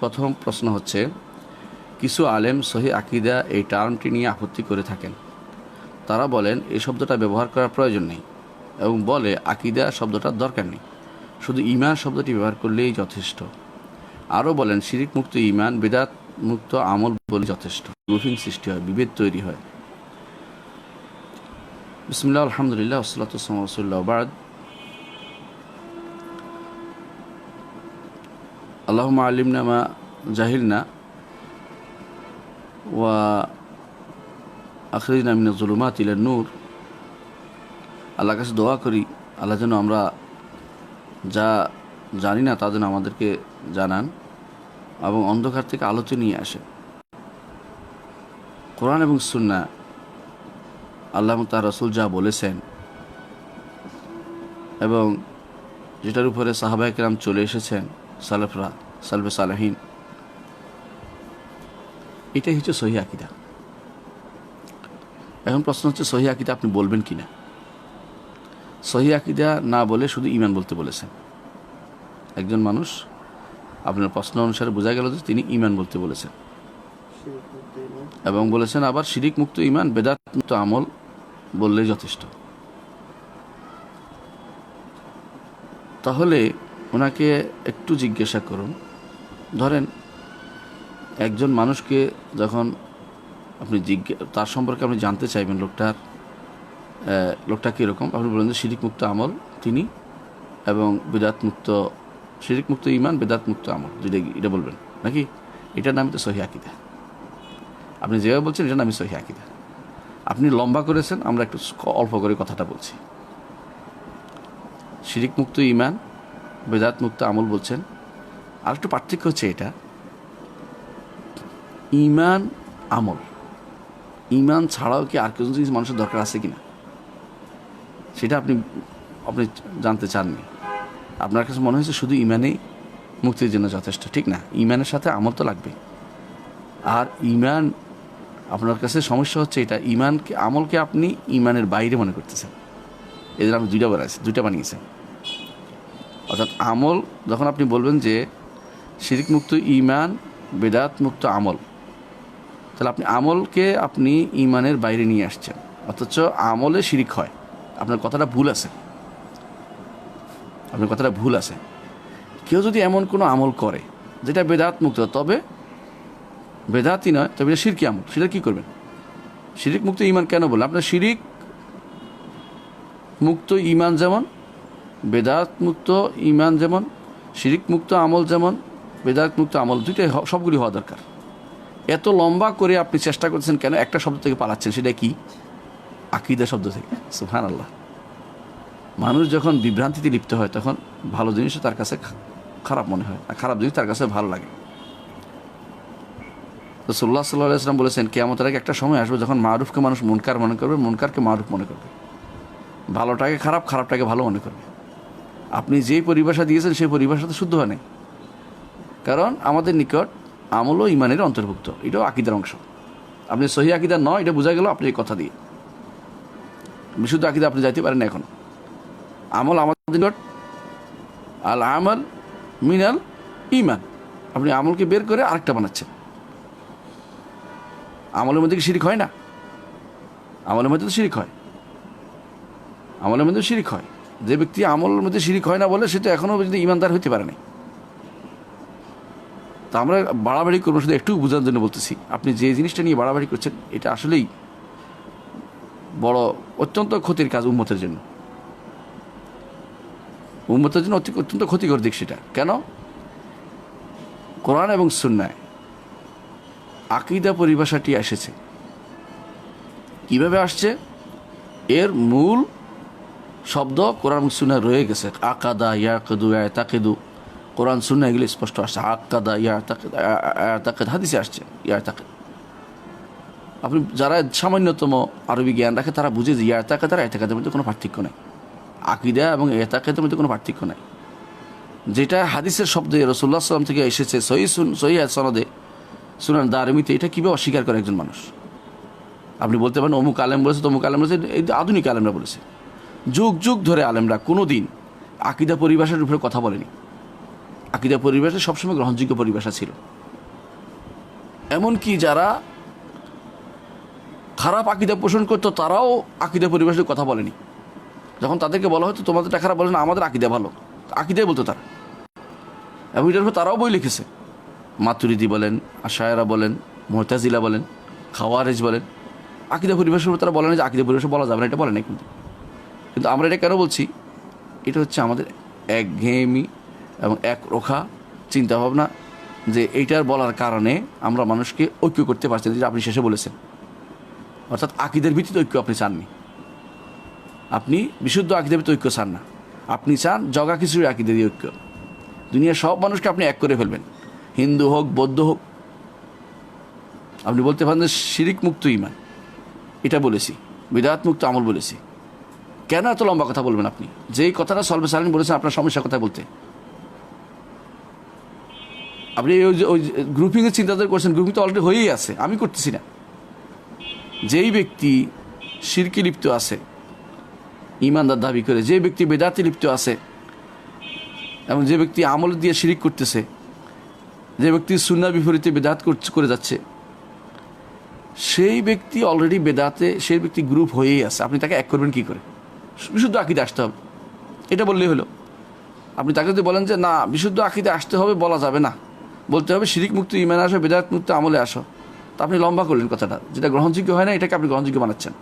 প্রথম প্রশ্ন হচ্ছে, কিছু আলেম সহি আকিদা এই টার্মটি নিয়ে আপত্তি করে থাকেন। তারা বলেন এই শব্দটা ব্যবহার করার প্রয়োজন নেই এবং বলে, আকিদা শব্দটার দরকার নেই। শুধু ইমান শব্দটি ব্যবহার করলেই যথেষ্ট। আরও বলেন, শিরিক মুক্ত ইমান বেদাত মুক্ত আমল বলে যথেষ্ট। গ্রুপিং সৃষ্টি হয়, বিভেদ তৈরি হয়। বিসমুল্লাহ, আলহামদুলিল্লাহ ওসলাত বাদ। আল্লাহমা আলিমনা মা জাহিলনা ওয়া আখরিনা মিনা জুলুমাত ইলা নূর। আল্লাহ কাছে দোয়া করি, আল্লাহ যেন আমরা যা জানি না তা যেন আমাদেরকে জানান এবং অন্ধকার থেকে আলোতে নিয়ে আসে কোরআন এবং সুন্না, আল্লাহ তার রসুল যা বলেছেন এবং যেটার উপরে সাহাবাহিকরাম চলে এসেছেন সালেফরা, সালফে সালাহীন। এটাই হচ্ছে সহি আকিদা। এখন প্রশ্ন হচ্ছে, সহি আকিদা আপনি বলবেন কি না সহি আকিদা না বলে শুধু ইমান বলতে বলেছেন। একজন মানুষ, আপনার প্রশ্ন অনুসারে বোঝা গেল যে তিনি ইমান বলতে বলেছেন। এবং বলেছেন, আবার শিরিক মুক্ত ইমান বেদাত মুক্ত আমল বললেই যথেষ্ট। তাহলে ওনাকে একটু জিজ্ঞাসা করুন। ধরেন, একজন মানুষকে যখন আপনি জিজ্ঞা, তার সম্পর্কে আপনি জানতে চাইবেন লোকটার লোকটা কীরকম? আপনি বলেন যে শিরিক মুক্ত আমল তিনি এবং বেদাত মুক্ত শিরিক মুক্ত ইমান বেদাত মুক্ত আমল। দুইটা এটা বলবেন, নাকি? এটার নাম তো সহি আকিদা। আপনি যেভাবে বলছেন, এটার নামই সহি আকিদা। আপনি লম্বা করেছেন, আমরা একটু অল্প করে কথাটা বলছি। শিরিক মুক্ত ইমান বেদাত মুক্ত আমল বলছেন, আর একটু পার্থক্য হচ্ছে এটা। ইমান, আমল। ইমান ছাড়াও কি আর কিছু জিনিস মানুষের দরকার আছে কিনা? সেটা আপনি আপনি জানতে চাননি। আপনার কাছে মনে হয়েছে শুধু ইমানেই মুক্তির জন্য যথেষ্ট, ঠিক না? ইমানের সাথে আমল তো লাগবে আর ইমান, আপনার কাছে সমস্যা হচ্ছে এটা, ইমানকে, আমলকে আপনি ইমানের বাইরে মনে করতেছেন। এদের আমি দুইটা বানাইছি, দুইটা বানিয়েছেন। অর্থাৎ আমল, যখন আপনি বলবেন যে শিরিক মুক্ত ইমান বেদাত মুক্ত আমল, তাহলে আপনি আমলকে আপনি ইমানের বাইরে নিয়ে আসছেন। অথচ আমলে শিরিক হয়। আপনার কথাটা ভুল আছে। আপনার কথাটা ভুল আছে। কেউ যদি এমন কোনো আমল করে, যেটা বেদাত মুক্ত তবে বেদাতই নয়, তবে এটা শিরকি আমল। সেটা কী করবেন? শিরিক মুক্ত ইমান কেন বললেন? আপনার শিরিক মুক্ত ইমান যেমন বেদাত মুক্ত ইমান যেমন শিরিক মুক্ত আমল যেমন বেদাত মুক্ত আমল দুইটাই সবগুলি হওয়া দরকার। এত লম্বা করে আপনি চেষ্টা করছেন কেন? একটা শব্দ থেকে পালাচ্ছেন, সেটা কি? আকিদা শব্দ থেকে। সুহান আল্লাহ মানুষ যখন বিভ্রান্তিতে লিপ্ত হয়, তখন ভালো জিনিসও তার কাছে খারাপ মনে হয়, আর খারাপ জিনিস তার কাছে ভালো লাগে। তো সাল্লাহ সাল্লাহ ইসলাম বলেছেন, কেয়ামতের আগে একটা সময় আসবে যখন মারুফকে মানুষ মনকার মনে করবে, মনকারকে মারুফ মনে করবে। ভালোটাকে খারাপ, খারাপটাকে ভালো মনে করবে। আপনি যেই পরিভাষা দিয়েছেন, সেই পরিভাষা তো শুদ্ধ হয় কারণ আমাদের নিকট আমল ও ইমানের অন্তর্ভুক্ত। এটাও আকিদার অংশ। আপনি সহি আকিদা নয়, এটা বোঝা গেল আপনি এই কথা দিয়ে। বিশুদ্ধ আকিদা আপনি যাইতে পারেন এখন। আমল আমাদের নিকট, আল আমল মিনাল ইমান আপনি আমলকে বের করে আরেকটা বানাচ্ছেন। আমলের মধ্যে কি শিরিক হয় না? আমলের মধ্যে তো শিরিক হয়। আমলের মধ্যে শিরিক হয়। যে ব্যক্তি আমলের মধ্যে শিরিক হয় না বলে সে তো এখনও পর্যন্ত ইমানদার হতে পারে নাই তা আমরা বাড়াবাড়ি করব, শুধু একটু বোঝার জন্য বলতেছি। আপনি যে জিনিসটা নিয়ে বাড়াবাড়ি করছেন, এটা আসলেই বড় অত্যন্ত ক্ষতির কাজ উন্মতের জন্য। উন্মতের জন্য অতি- অত্যন্ত ক্ষতিকর দিক সেটা। কেন? কোরআন এবং সুন্নায় আকিদা পরিভাষাটি এসেছে। কীভাবে আসছে? এর মূল শব্দ কোরআন সুন্নায় রয়ে গেছে। আকাদা, ইয়াকেদু তাকেদু কোরআন সুন্না এগুলো স্পষ্ট আসছে। আকাদা ইয়া তাকেদ হাদিসে আসছে ইয়া তাকেদ আপনি যারা সামান্যতম আরবি জ্ঞান রাখে, তারা বুঝে যে ইয়া তাকেদ আর এতাকাদের মধ্যে কোনো পার্থক্য নেই। আকিদা এবং এতাকেদের মধ্যে কোনো পার্থক্য নেই। যেটা হাদিসের শব্দে রসুল্লাহ সাল্লাম থেকে এসেছে সহি সহি সনদে, সুনান দারমিতে, এটা কীভাবে অস্বীকার করে একজন মানুষ? আপনি বলতে পারেন, অমুক আলেম বলেছে, তমুক আলেম বলেছে, এই আধুনিক আলেমরা বলেছে। যুগ যুগ ধরে আলেমরা কোনো দিন আকিদা পরিভাষার উপরে কথা বলেনি। আকিদা পরিবেশে সবসময় গ্রহণযোগ্য পরিবেশা ছিল। এমনকি যারা খারাপ আকিদা পোষণ করতো, তারাও আকিদা পরিবেশের কথা বলেনি। যখন তাদেরকে বলা হতো তোমাদেরটা খারাপ বলে না, আমাদের আকিদা ভালো। আকিদাই বলতো তারা। এবং এটার উপর তারাও বই লিখেছে। মাতুরিদি বলেন, আশায়রা বলেন মোহতাজিলা বলেন, খাওয়ারেজ বলেন। আকিদা পরিবেশের উপর তারা বলে না যে আকিদা পরিবেশে বলা যাবে না, এটা বলে না কিন্তু কিন্তু আমরা এটা কেন বলছি? এটা হচ্ছে আমাদের একঘেয়েমি এবং এক রোখা চিন্তাভাবনা যে এইটার বলার কারণে আমরা মানুষকে ঐক্য করতে পারছি না, যেটা আপনি শেষে বলেছেন। অর্থাৎ আকিদের ভিত্তিতে ঐক্য আপনি চাননি। আপনি বিশুদ্ধ আকিদের ভিত্তিতে ঐক্য চান না। আপনি চান জগা খিচুড়ি আকিদের ঐক্য। দুনিয়ার সব মানুষকে আপনি এক করে ফেলবেন। হিন্দু হোক, বৌদ্ধ হোক। আপনি বলতে পারেন যে শিরিক মুক্ত ইমান। এটা বলেছি। বিদাত মুক্ত আমল বলেছি। কেন এত লম্বা কথা বলবেন আপনি? যেই কথাটা সলভে সালেন বলেছেন, আপনার সমস্যার কথা বলতে। আপনি ওই যে, ওই গ্রুপিংয়ের চিন্তাধারা করছেন গ্রুপিং তো অলরেডি হয়েই আছে, আমি করতেছি না। যেই ব্যক্তি শিরকি লিপ্ত আছে, ইমানদার দাবি করে যে ব্যক্তি বেদাতে লিপ্ত আছে, এবং যে ব্যক্তি আমল দিয়ে শিরিক করতেছে, যে ব্যক্তি সুন্না বিপরীতে বেদাত করে যাচ্ছে, সেই ব্যক্তি অলরেডি বেদাতে, সেই ব্যক্তি গ্রুপ হয়েই আছে। আপনি তাকে এক করবেন কি করে? বিশুদ্ধ আকিদে আসতে হবে। এটা বললেই হলো। আপনি তাকে যদি বলেন যে, না, বিশুদ্ধ আকিদে আসতে হবে, বলা যাবে না। বলতে হবে, শিরিক মুক্ত ইমান আসো, বেদাত মুক্ত আমলে আসো। তা আপনি লম্বা করলেন কথাটা। যেটা গ্রহণযোগ্য হয় না, এটাকে আপনি গ্রহণযোগ্য বানাচ্ছেন।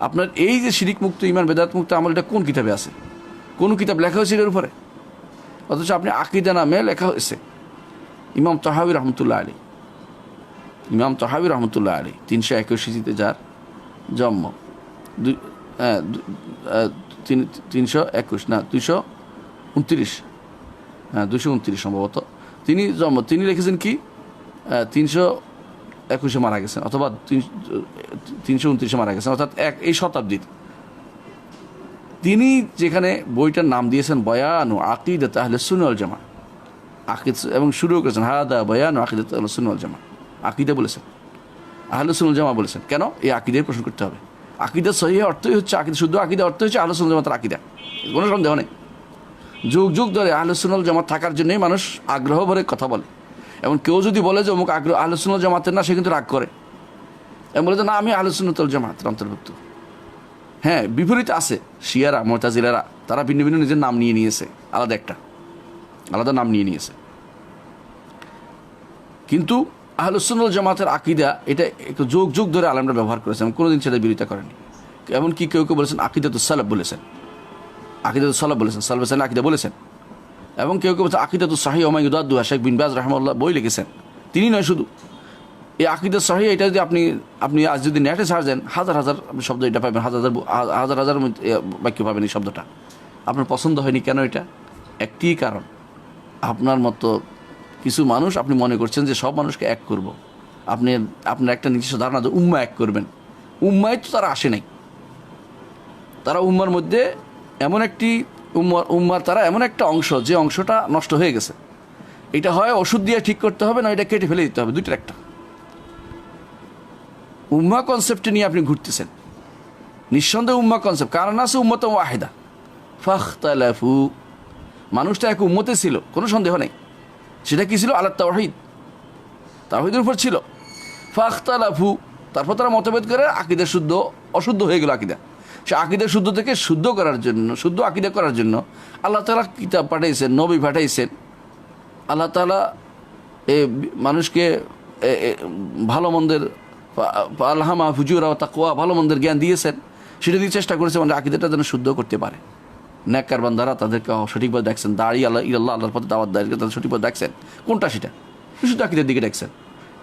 আপনার এই যে শিরিক মুক্ত ইমান, বেদাত মুক্ত আমল, এটা কোন কিতাবে আছে? কোন কিতাব লেখা হয়েছে এর উপরে? অথচ আপনি আকিদা নামে লেখা হয়েছে। ইমাম তহাবি রহমতুল্লাহ আলী ইমাম তহাবি রহমতুল্লাহ আলী তিনশো একুশ একুশিতে যার জন্ম। দুই হ্যাঁ, তিন- তিনশো একুশ না দুশো উনত্রিশ হ্যাঁ দুশো উনত্রিশ সম্ভবত। তিনি জন্ম তিনি লিখেছেন কি? তিনশো একুশে মারা গেছেন অথবা তিন- তিনশো উনত্রিশে মারা গেছেন অর্থাৎ এক এই শতাব্দীর। তিনি যেখানে বইটার নাম দিয়েছেন বয়ানু আকিদা তাহলে সুনল জামা আকিদ এবং শুরু করেছেন হাদা বয়ানু আকিদা তাহলে সুনল জামা আকিদা বলেছেন আহলে সুনুল জামা বলেছেন। কেন? এই আকিদের প্রশ্ন করতে হবে। আকিদা সহি অর্থই হচ্ছে আকিদা শুদ্ধ আকিদা অর্থ হচ্ছে আহলে সুনুল জামাতের আকিদা। কোনো সন্দেহ নেই। যুগ যুগ ধরে আহলে সুনুল জামাত থাকার জন্যই মানুষ আগ্রহ ভরে কথা বলে। এবং কেউ যদি বলে যে অমুক আগ্রহ, আহলে সুনুল জামাতের না, সে কিন্তু রাগ করে। এবং বলে যে, না, আমি আহলে সুন্নতল জামাতের অন্তর্ভুক্ত। হ্যাঁ বিপরীত আছে। শিয়ারা, মোতাজিলারা, তারা ভিন্ন ভিন্ন নিজের নাম নিয়ে নিয়েছে। আলাদা একটা। আলাদা নাম নিয়ে নিয়েছে। কিন্তু আহলুসুল জামাতের আকিদা, এটা একটু যুগ যুগ ধরে আলমরা ব্যবহার করেছেন কোনোদিন সেটা বিরোধিতা করেনি এমনকি কেউ কেউ বলেছেন আকিদাত সালাব বলেছেন। আকিদাত সালাব বলেছেন সালাব সালাম আকিদা বলেছেন। এবং কেউ কেউ বলছেন আকিদাত শাহি ওমাইদুদ্দু শেখ বিন বাজ রহমাল্লাহ বই লিখেছেন। তিনি নয় শুধু। এই আকিদাত শাহি এটা যদি আপনি আপনি আজ যদি নেটে দেন, হাজার হাজার শব্দ এটা পাবেন, হাজার হাজার হাজার হাজার বাক্য পাবেন এই শব্দটা। আপনার পছন্দ হয়নি কেন এটা? একটি কারণ, আপনার মতো কিছু মানুষ আপনি মনে করছেন যে সব মানুষকে এক করব। আপনি, আপনার একটা নিজস্ব ধারণা যে উম্মা এক করবেন। উম্মায় তো তারা আসে নাই। তারা উম্মার মধ্যে এমন একটি উম্মার উম্মার তারা এমন একটা অংশ, যে অংশটা নষ্ট হয়ে গেছে। এটা হয় ওষুধ দিয়ে ঠিক করতে হবে না এটা কেটে ফেলে দিতে হবে, দুইটার একটা। উম্মা কনসেপ্টে নিয়ে আপনি ঘুরতেছেন। নিঃসন্দেহে উম্মা কনসেপ্ট কারণ আছে উম্মত ওয়াহেদা। ফাখতালাফু। মানুষটা এক উম্মতে ছিল, কোনো সন্দেহ নেই। সেটা কি ছিল? আল্লাহ তাওহিদ। তাওহিদের উপর ছিল। ফাখতালাফু, তারপর তারা মতভেদ করে আকিদা শুদ্ধ, অশুদ্ধ হয়ে গেল আকিদা। সে আকিদা শুদ্ধ থেকে শুদ্ধ করার জন্য, শুদ্ধ আকিদা করার জন্য আল্লাহ তালা কিতাব পাঠাইছেন, নবী পাঠাইছেন। আল্লাহ তালা এ মানুষকে ভালো মন্দের আল্লাহামা হুজুরা তাকুয়া ভালো মন্দের জ্ঞান দিয়েছেন। সেটা দিয়ে চেষ্টা করেছে মানে আকিদাটা যেন শুদ্ধ করতে পারে। ন্যাক্কার বান্দারা তাদেরকে সঠিকভাবে দেখছেন। দাঁড়িয়ে আল্লাহ ইল্লাহ আল্লাহর পথে দাওয়াত দেয়, তাদের সঠিকভাবে দেখছেন। কোনটা সেটা? বিশুদ্ধ আকিদের দিকে দেখছেন।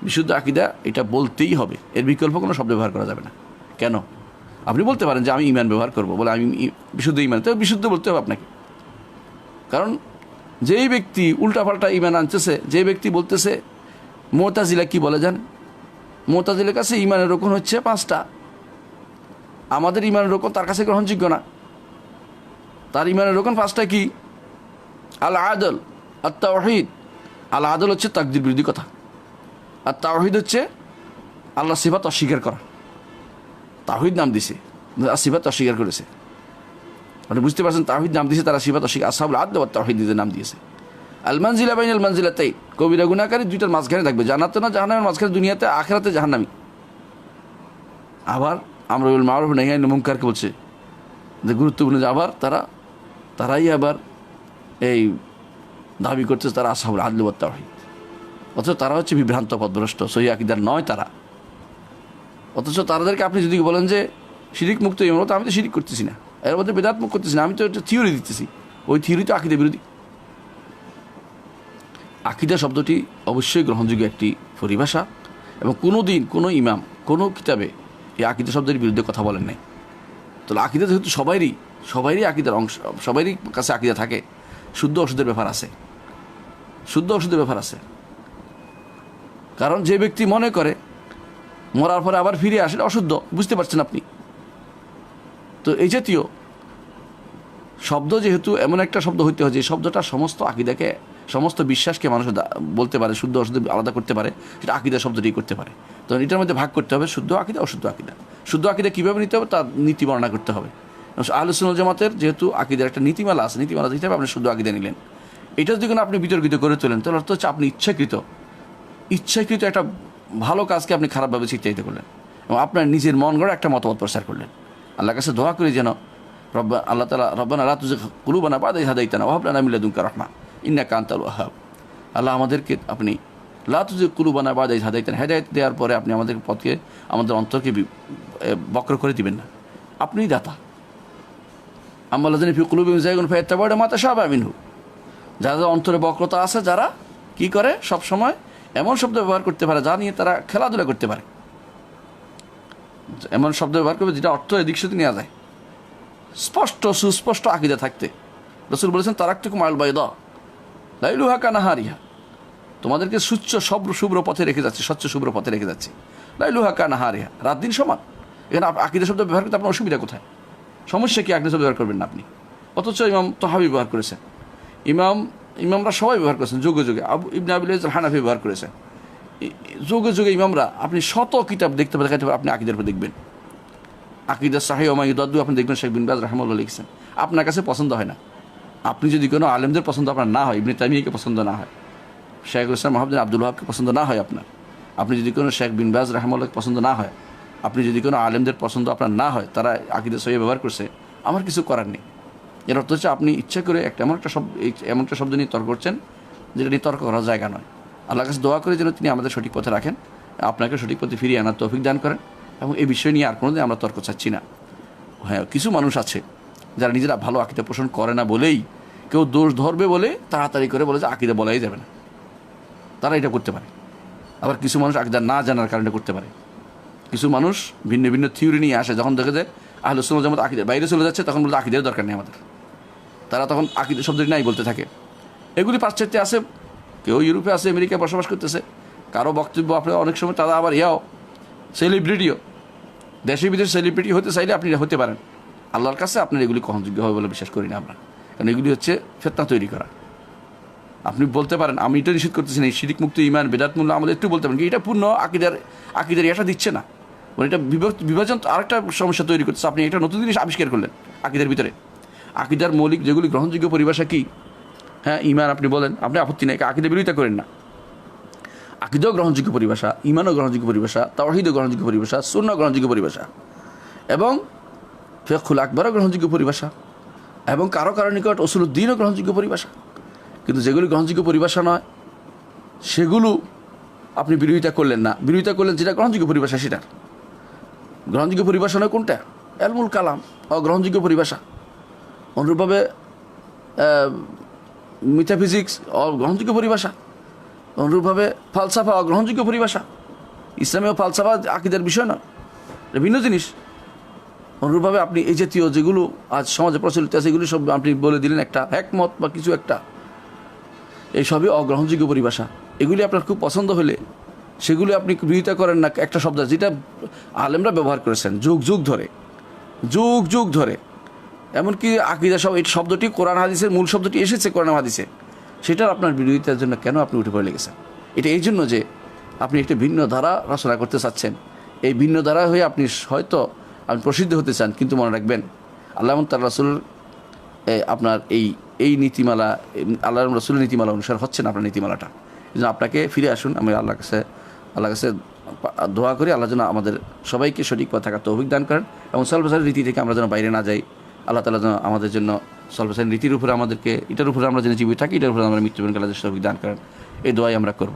বিশুদ্ধ আকিদা এটা বলতেই হবে। এর বিকল্প কোনো শব্দ ব্যবহার করা যাবে না। কেন? আপনি বলতে পারেন যে আমি ইমান ব্যবহার করব। বলে আমি বিশুদ্ধ ইমান তো বিশুদ্ধ বলতে হবে আপনাকে। কারণ যেই ব্যক্তি উল্টাপাল্টা ইমান আনতেছে যে ব্যক্তি বলতেছে, মোতাজিলা কি বলে জান মোতাজিলের কাছে ইমানের রোকন হচ্ছে পাঁচটা। আমাদের ইমানের রোকন তার কাছে গ্রহণযোগ্য না। তার ইমানের রোকন পাঁচটা কি? আল আদল আর তাওহিদ আল আদল হচ্ছে তাকদির বিরোধী কথা। আর তাওহিদ হচ্ছে আল্লাহ সিফাত অস্বীকার করা। তাহিদ নাম দিছে আর সিফাত অস্বীকার করেছে। আপনি বুঝতে পারছেন তাহিদ নাম দিয়েছে তারা সিফাত অস্বীকার আসাবুল আদ তাহিদ নিজের নাম দিয়েছে। আল মানজিলা বাইন আল মানজিলা তাই কবিরা গুণাকারী দুইটার মাঝখানে থাকবে জানাতে না জাহান্নামের মাঝখানে, দুনিয়াতে আখেরাতে জাহান্নামি। আবার আমরা মারুফ নেই মুমকারকে বলছে যে, গুরুত্বপূর্ণ যে, আবার তারা তারাই আবার এই দাবি করছে তারা আসাহুল আদলু তাহিদ অথচ তারা হচ্ছে বিভ্রান্ত পদভ্রষ্ট, সহি আকিদার নয় তারা। অথচ তাদেরকে আপনি যদি বলেন যে শিরিক মুক্ত ইমান তো আমি তো শিরিক করতেছি না। এর মধ্যে বেদাত মুখ করতেছি না, আমি তো একটা থিওরি দিতেছি। ওই থিওরি তো আকিদা বিরোধী। আকিদা শব্দটি অবশ্যই গ্রহণযোগ্য একটি পরিভাষা এবং কোনো দিন কোনো ইমাম কোনো কিতাবে এই আকিদা শব্দের বিরুদ্ধে কথা বলেন নাই। তাহলে আকিদা যেহেতু সবাইরই সবাইরই আকিদার অংশ সবাইরই কাছে আকিদা থাকে। শুদ্ধ ওষুধের ব্যাপার আছে। শুদ্ধ ওষুধের ব্যাপার আছে। কারণ যে ব্যক্তি মনে করে, মরার পরে আবার ফিরে আসলে অশুদ্ধ, বুঝতে পারছেন আপনি? তো এই জাতীয় শব্দ যেহেতু এমন একটা শব্দ হইতে হয়, যে শব্দটা সমস্ত আকিদাকে, সমস্ত বিশ্বাসকে মানুষ বলতে পারে, শুদ্ধ অশুদ্ধ আলাদা করতে পারে, সেটা আকিদা শব্দটি করতে পারে। তো এটার মধ্যে ভাগ করতে হবে, শুদ্ধ আকিদা, অশুদ্ধ আকিদা। শুদ্ধ আকিদা কীভাবে নিতে হবে তার নীতি বর্ণনা করতে হবে। আলোচনা জামাতের যেহেতু আকিদার একটা নীতিমালা আছে, নীতিমালা হিসাবে আপনি শুধু আকিদা নিলেন। এটা যদি কোনো আপনি বিতর্কিত করে তোলেন, তাহলে অর্থ হচ্ছে আপনি ইচ্ছাকৃত। ইচ্ছাকৃত একটা ভালো কাজকে আপনি খারাপভাবে চিত্রায়িত করলেন এবং আপনার নিজের মন গড়া একটা মতামত প্রচার করলেন। আল্লাহর কাছে দোয়া করি যেন রব্বা, আল্লাহ তালা রব্বানা আল্লাহ তুজে কুলুবানা বাদাই হাদাইতানা ওহাবলানা মিল্লা দুঙ্কা রহমা ইন্না কান্তাল ওহাব আল্লাহ আমাদেরকে আপনি লা তুজে কুলুবানা বাদাই হাদাইতানা হেদায়ত দেওয়ার পরে আপনি আমাদের পথকে, আমাদের অন্তরকে বক্র করে দিবেন না। আপনিই দাতা। আম্মাল্লাহ ফি কুলুবি জায়গুন ফেরতে বড় মাতা সাবা মিনহু যাদের অন্তরে বক্রতা আছে, যারা কি করে? সব সময় এমন শব্দ ব্যবহার করতে পারে, যা নিয়ে তারা খেলাধুলা করতে পারে। এমন শব্দ ব্যবহার করবে, যেটা অর্থ এদিক সেদিক নেওয়া যায়। স্পষ্ট, সুস্পষ্ট আকিদা থাকতে। রসুল বলেছেন তারাক্তুক মাইল বাইদা, লাইলুহা কানাহারিহা তোমাদেরকে সুচ্চ সব শুভ্র পথে রেখে যাচ্ছে, স্বচ্ছ, শুভ্র পথে রেখে যাচ্ছে। লাইলু লাইলুহা কানাহারিহা রাত দিন সমান। এখানে আকিদা শব্দ ব্যবহার করতে আপনার অসুবিধা কোথায়? সমস্যা কি শব্দ ব্যবহার করবেন না আপনি? অথচ ইমাম তহাবি ব্যবহার করেছেন ইমাম ইমামরা সবাই ব্যবহার করেছেন যুগে যুগে। আবু ইবনে আবিল হানাফি ব্যবহার করেছেন যুগে যুগে ইমামরা আপনি শত কিতাব দেখতে পাবেন দেখাতে পারেন, আপনি আকিদের উপর দেখবেন। আকিদা সাহি ওমাইদাদু আপনি দেখবেন শেখ বিন বাজ রহমুল্লাহ লিখছেন। আপনার কাছে পছন্দ হয় না। আপনি যদি কোনো আলেমদের পছন্দ আপনার না হয় ইবনে তামিয়াকে পছন্দ না হয় শেখ ইসলাম মোহাম্মদ আব্দুল ওয়াহাবকে পছন্দ না হয় আপনার। আপনি যদি কোনো শেখ বিন বাজ রহমুল্লাহকে পছন্দ না হয় আপনি যদি কোনো আলেমদের পছন্দ আপনার না হয়, তারা আকিদা সহি ব্যবহার করছে, আমার কিছু করার নেই। এর অর্থ হচ্ছে আপনি ইচ্ছা করে একটা এমন একটা শব্দ এমন একটা শব্দ নিয়ে তর্ক করছেন, যেটা নিয়ে তর্ক করার জায়গা নয়। আল্লাহ কাছে দোয়া করে যেন তিনি আমাদের সঠিক পথে রাখেন, আপনাকে সঠিক পথে ফিরিয়ে আনার তৌফিক দান করেন এবং এই বিষয় নিয়ে আর কোনোদিন আমরা তর্ক চাচ্ছি না। হ্যাঁ কিছু মানুষ আছে যারা নিজেরা ভালো আকিদা পোষণ করে না বলেই, কেউ দোষ ধরবে বলে তাড়াতাড়ি করে বলে যে আকিদা বলাই যাবে না। তারা এটা করতে পারে। আবার কিছু মানুষ আকিদা না জানার কারণে করতে পারে। কিছু মানুষ ভিন্ন ভিন্ন থিওরি নিয়ে আসে, যখন দেখে যে আহলে সুন্নাত জামাত আকিদের বাইরে চলে যাচ্ছে, তখন বলতে আকিদের দরকার নেই আমাদের। তারা তখন আকিদের শব্দটি নাই বলতে থাকে। এগুলি পাশ্চাত্যে আছে, কেউ ইউরোপে আছে, আমেরিকায় বসবাস করতেছে। কারও বক্তব্য আপনার অনেক সময় তারা আবার ইয়াও সেলিব্রিটিও দেশে বিদেশে সেলিব্রিটি হতে চাইলে আপনি হতে পারেন। আল্লাহর কাছে আপনার এগুলি গ্রহণযোগ্য হবে বলে বিশ্বাস করি না আমরা। কারণ এগুলি হচ্ছে ফেতনা তৈরি করা। আপনি বলতে পারেন, আমি এটা নিষেধ করতেছি না শিরিক মুক্ত ইমান বেদাত মূল্য আমাদের একটু বলতে পারেন এটা পূর্ণ আকিদার আকিদার এটা দিচ্ছে না। মানে এটা বিভাজন আরেকটা সমস্যা তৈরি করতেছে। আপনি এটা নতুন জিনিস আবিষ্কার করলেন আকিদার ভিতরে। আকিদার মৌলিক যেগুলি গ্রহণযোগ্য পরিভাষা কী? হ্যাঁ ইমান আপনি বলেন, আপনি আপত্তি নেই আকিদের বিরোধিতা করেন না। আকিদাও গ্রহণযোগ্য পরিভাষা, ইমানও গ্রহণযোগ্য পরিভাষা, তাওহিদও গ্রহণযোগ্য পরিভাষা শূন্য গ্রহণযোগ্য পরিভাষা। এবং ফেকুল আকবরও গ্রহণযোগ্য পরিভাষা। এবং কারও কারও নিকট অসুলুদ্দিনও গ্রহণযোগ্য পরিভাষা। কিন্তু যেগুলি গ্রহণযোগ্য পরিভাষা নয়, সেগুলো আপনি বিরোধিতা করলেন না। বিরোধিতা করলেন যেটা গ্রহণযোগ্য পরিভাষা, সেটার। গ্রহণযোগ্য পরিভাষা নয় কোনটা? এলমুল কালাম অগ্রহণযোগ্য পরিভাষা। অনুরূপভাবে মিথাফিজিক্স অগ্রহণযোগ্য পরিভাষা। অনুরূপভাবে, ফালসাফা অগ্রহণযোগ্য পরিভাষা। ইসলামীয় ফালসাফা আকিদের বিষয় না এটা ভিন্ন জিনিস। অনুরূপভাবে আপনি এই জাতীয় যেগুলো আজ সমাজে প্রচলিত আছে, এগুলি সব আপনি বলে দিলেন একটা একমত বা কিছু একটা। এই সবই অগ্রহণযোগ্য পরিভাষা। এগুলি আপনার খুব পছন্দ হলে সেগুলি আপনি বিরোধিতা করেন না, একটা শব্দ যেটা আলেমরা ব্যবহার করেছেন, যুগ যুগ ধরে। যুগ যুগ ধরে। এমনকি আকিদা সব, এই শব্দটি কোরআন হাদিসের মূল শব্দটি এসেছে কোরআন হাদিসে। সেটার আপনার বিরোধিতার জন্য কেন আপনি উঠে পড়ে লেগেছেন? এটা এই জন্য যে আপনি একটি ভিন্ন ধারা রচনা করতে চাচ্ছেন। এই ভিন্ন ধারা হয়ে আপনি হয়তো আপনি প্রসিদ্ধ হতে চান, কিন্তু মনে রাখবেন, আল্লাহ তার রাসুল আপনার এই এই নীতিমালা, আল্লাহ রসুলের নীতিমালা অনুসার হচ্ছে না আপনার নীতিমালাটা। এই আপনাকে ফিরে আসুন, আমি আল্লাহ কাছে আল্লাহ কাছে দোয়া করি, আল্লাহ যেন আমাদের সবাইকে সঠিক পথ থাকার তৌফিক দান করেন এবং সলভেসারের রীতি থেকে আমরা যেন বাইরে না যাই। আল্লাহ তালা যেন আমাদের জন্য সলভেসারের রীতির উপরে আমাদেরকে, এটার উপরে আমরা যেন জীবিত থাকি, এটার উপরে আমরা মৃত্যুবরণ কালাদের সৌভিক দান করেন। এই দোয়াই আমরা করব।